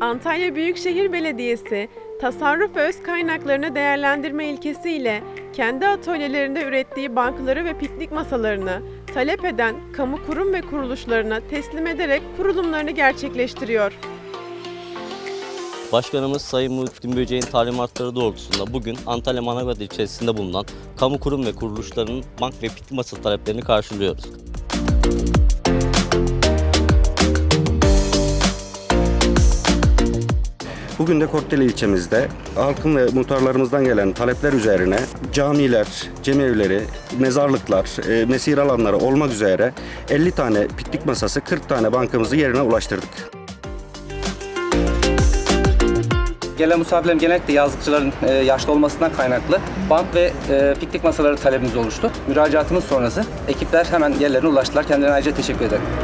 Antalya Büyükşehir Belediyesi, tasarruf ve öz kaynaklarını değerlendirme ilkesiyle kendi atölyelerinde ürettiği bankları ve piknik masalarını talep eden kamu kurum ve kuruluşlarına teslim ederek kurulumlarını gerçekleştiriyor. Başkanımız Sayın Muhittin Böceğin talimatları doğrultusunda bugün Antalya Manavgat ilçesinde bulunan kamu kurum ve kuruluşlarının bank ve piknik masası taleplerini karşılıyoruz. Bugün de Korteli ilçemizde halkın ve muhtarlarımızdan gelen talepler üzerine camiler, cemevleri, mezarlıklar, e, mesire alanları olmak üzere 50 tane piknik masası, 40 tane bankamızı yerine ulaştırdık. Gelen misafirlerim genellikle yazlıkçıların e, yaşlı olmasından kaynaklı bank ve e, piknik masaları talebimiz oluştu. Müracaatımız sonrası ekipler hemen yerlerine ulaştılar. Kendilerine ayrıca teşekkür ederim.